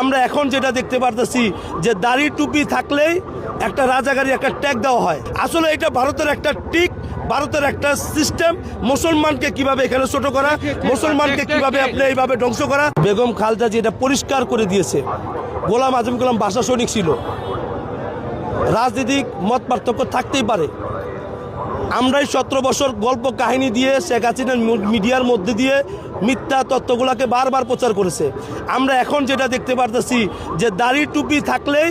আমরা এখন যেটা দেখতে পারতেছি যে দাড়ি টুপি থাকলেই একটা রাজাগারি একটা ট্যাগ দেওয়া হয়। আসলে এটা ভারতের একটা টিক ভারতের একটা সিস্টেম। মুসলমানকে কীভাবে এখানে ছোট করা, মুসলমানকে কীভাবে আপনি এইভাবে ধ্বংস করা? বেগম খালদা যেটা পরিষ্কার করে দিয়েছে। গোলাম আজম গোলাম বাসা সৈনিক ছিল। রাজনীতিক মত পার্থক্য থাকতেই পারে। আমরাই সতেরো বছর গল্প কাহিনী দিয়ে শেখ হাসিনার মিডিয়ার মধ্যে দিয়ে মিথ্যা তত্ত্বগুলোকে বারবার প্রচার করেছে। আমরা এখন যেটা দেখতে পারতেছি যে দাড়ি টুপি থাকলেই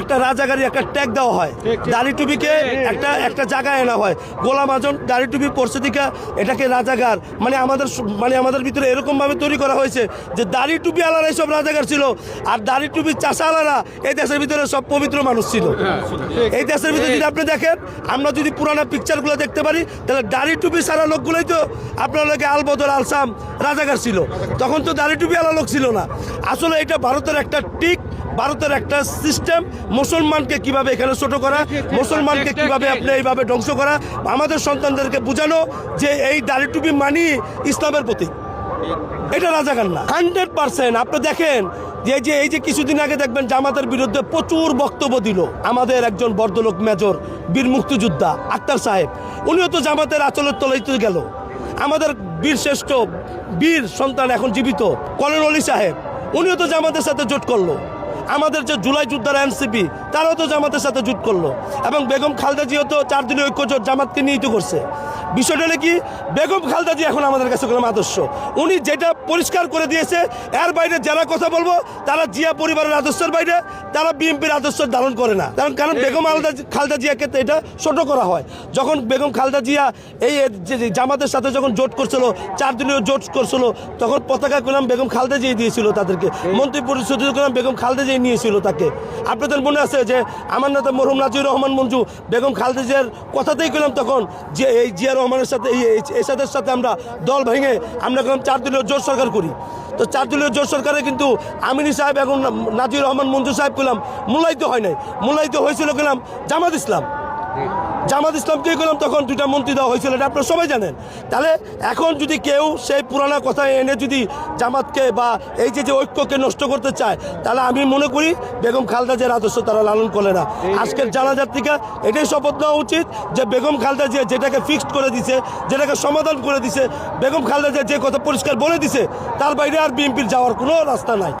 একটা রাজাগারি একটা ট্যাগ দেওয়া হয়। দাড়ি টুপিকে একটা একটা জায়গায় আনা হয়। গোলাম আজম দাড়ি টুপি পরছে দিকা এটাকে রাজাগার মানে আমাদের মানে আমাদের ভিতরে এরকমভাবে তৈরি করা হয়েছে যে দাড়ি টুপি আলারাই সব রাজাগার ছিল আর দাড়ি টুপি চাষা আলারা এই দেশের ভিতরে সব পবিত্র মানুষ ছিল। এই দেশের ভিতরে যদি আপনি দেখেন আমরা যদি পুরানো পিকচারগুলো দেখতে পারি, তাহলে দাড়ি টুপি সারা লোকগুলোই তো আপনার লোকে আলবদর, আলসাম রাজাগার ছিল। তখন তো দাড়ি টুপি আলা লোক ছিল না। আসলে এটা ভারতের একটা টিক ভারতের একটা সিস্টেম মুসলমানকে কীভাবে এখানে ছোট করা, মুসলমানকে কীভাবে আপনি এইভাবে ধ্বংস করা, আমাদের সন্তানদেরকে বোঝানো যে এই দাড়ি টুপি মানি ইসলামের প্রতীক। এটা রাজাকার না। হান্ড্রেড পার্সেন্ট আপনি দেখেন যে যে, এই যে কিছুদিন আগে দেখবেন জামাতের বিরুদ্ধে প্রচুর বক্তব্য দিল। আমাদের একজন বর্দলোক মেজর বীর মুক্তিযোদ্ধা আক্তার সাহেব। উনিও তো জামাতের আচলের তলাইতে গেল। আমাদের বীর শ্রেষ্ঠ বীর সন্তান এখন জীবিত কলেন অলি সাহেব। উনিও তো জামাতের সাথে জোট করল। আমাদের যে জুলাই যোদ্ধারা এনসিপি, তারাও তো জামাতের সাথে জুট করল। এবং বেগম খালদা জিও তো চার দিনের ঐক্য জোট জামাতকে নিয়েই তো করছে। বিষয়টা নাকি বেগম খালদা জি এখন আমাদের কাছে কোনো আদর্শ। উনি যেটা পরিষ্কার করে দিয়েছে, এর বাইরে যারা কথা বলব, তারা জিয়া পরিবারের আদর্শের বাইরে, তারা বিএনপির আদর্শ ধারণ করে না। কারণ কারণ বেগম আলদা খালদা জিয়াকে এটা ছোট করা হয়। যখন বেগম খালদা জিয়া এই জামাতের সাথে যখন জোট করছিল, চার জোট করছিল, তখন পতাকা কলাম বেগম খালদা জিয়া দিয়েছিল তাদেরকে। মন্ত্রী পরিষদ কলাম বেগম খালদা জিয়া নিয়েছিল তাকে। আপনাদের মনে আছে যে, আমার নেতা মরহুম নাজির রহমান মঞ্জু বেগম খালদা জিয়ার কথাতেই কলাম তখন যে, এই জিয়া রহমানের সাথে এই- সাথে আমরা দল ভেঙে আমরা কলাম চার দলীয় জোট সরকার করি। তো চার দলীয় জোট সরকারে কিন্তু আমিনী সাহেব এবং নাজির রহমান মঞ্জু সাহেব কলাম মূল্যায়িত হয় নাই। মূল্যায়িত হয়েছিল কিলাম জামাত ইসলাম। জামাত ইসলামকে গেলাম তখন দুইটা মন্ত্রী দেওয়া হয়েছিল, এটা আপনারা সবাই জানেন। তাহলে এখন যদি কেউ সেই পুরানা কথা এনে যদি জামাতকে বা এই যে যে ঐক্যকে নষ্ট করতে চায়, তাহলে আমি মনে করি বেগম খালদা যে আদর্শ তারা লালন করে না। আজকের জানাজার থেকে এটাই শপথ নেওয়া উচিত যে বেগম খালদা যে যেটাকে ফিক্সড করে দিছে, যেটাকে সমাধান করে দিছে, বেগম খালদা যে যে কথা পরিষ্কার বলে দিছে, তার বাইরে আর বিএনপির যাওয়ার কোনো রাস্তা নাই।